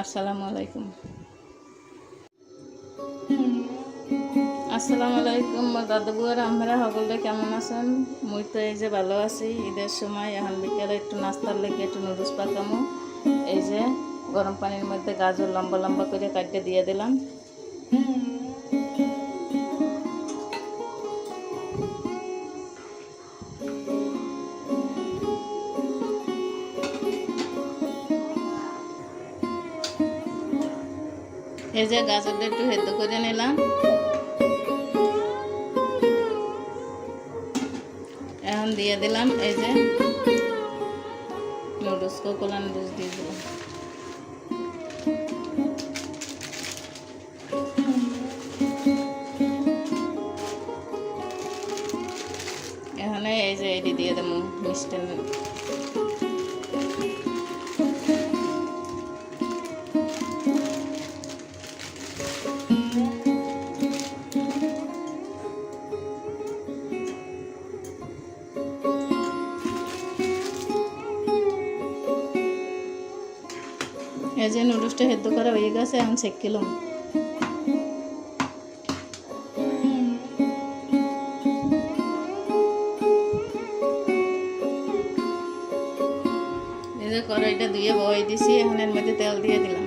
আসসালামু আলাইকুম। আসসালামু আলাইকুম দাদু বুয়ার আমরা সকলে কেমন আছেন? মুই তো এই যে ভালো আছি, ঈদের সময় এখন বিকেলে একটু নাস্তার লেগে একটু নুডলস পাকামো। এই যে গরম পানির মধ্যে গাজর লম্বা লম্বা করে কাটতে দিয়ে দিলাম। এই যে গাজরটা একটু হেদ্দ করে নিলাম। এখন দিয়ে দিলাম এই যে নুডলস কোকোলা নুডলস দিয়ে দিলাম। এখানে এই যে এটি দিয়ে দেবো মিষ্টি। এই নুডলসটা সেদ্ধ করা হয়ে গেছে, এখন চেক কিলাম এই কড়াইটা ধুয়ে বই দিছি, এখন এর মধ্যে তেল দিয়ে দিলাম।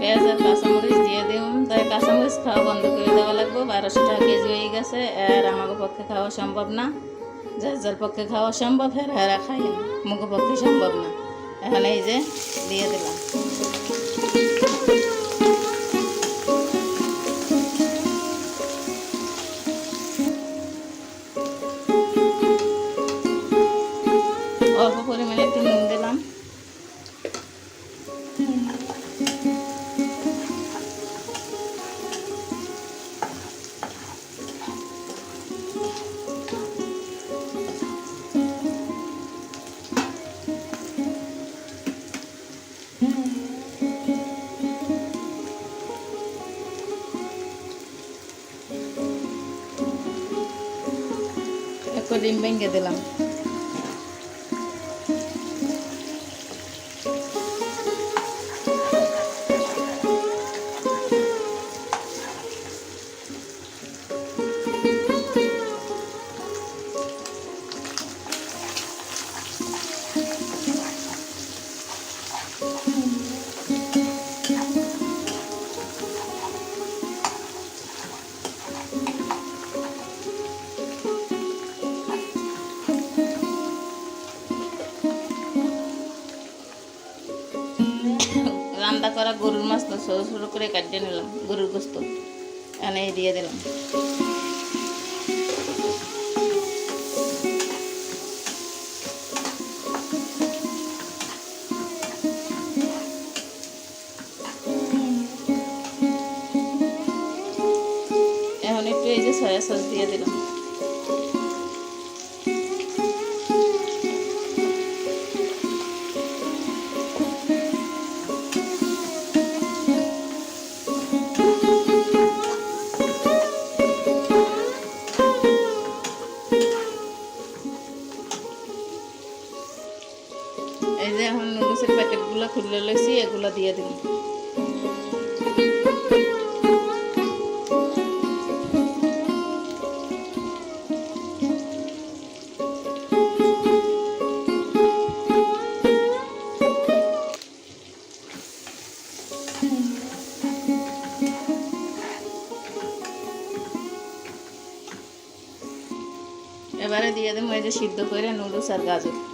পেঁয়াজ আর কাঁচামরিচ দিয়ে দিলাম। তাই কাঁচামরিচ খাওয়া বন্ধ করে দেওয়া লাগবে। বারোশো টাকা কেজি হয়ে গেছে, আর আমাকে পক্ষে খাওয়া সম্ভব না। যার যার পক্ষে খাওয়া সম্ভব হ্যাঁ হেরা খাই মুখ পক্ষে সম্ভব না। এখন এই যে দিয়ে দিলাম। একটু ডিম ভেঙে দিলাম। রান্না করা গরুর মাছ তো সরু সরু করে কাটিয়ে নিলাম, গরুর গোস্ত। এনে দিয়ে দিলাম। এখন একটু এই যে সয়া সস দিয়ে দিলাম। প্যাকেটগুলো খুলে লইছি, এগুলো দিয়ে দিলাম এবারে দিয়ে দেবো, এই যে সিদ্ধ করে নুডলস আর গাজর।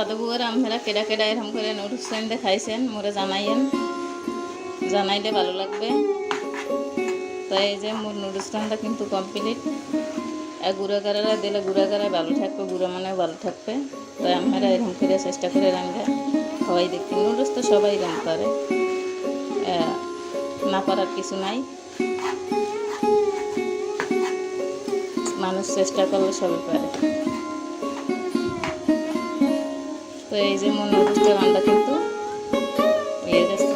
দাদু বুয়ার আমরা কেডা কেডা এরকম করে নুডলস রান্ধে খাইছেন মোরে জানাইয়েন। জানাইলে ভালো লাগবে। তাই এই যে মোর নুডলস কিন্তু কমপ্লিট আর গুঁড়া দিলে গুঁড়া গাড়ায় ভালো থাকবে, গুঁড়া মানে ভালো থাকবে। তাই আমরা এরকম করে চেষ্টা করে রান্ধা সবাই দেখি নুডলস তো সবাই রান্ধতে পারে না পারার কিছু নাই। মানুষ চেষ্টা করলে সবই পারে তো এই যে মনে হচ্ছে রান্না কিন্তু হয়ে গেছে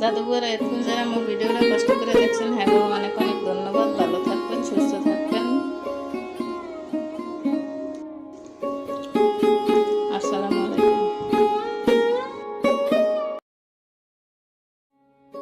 দাদু বলে এতক্ষণ যারা আমার ভিডিওটা কষ্ট করে দেখছেন হ্যাঁ অনেক অনেক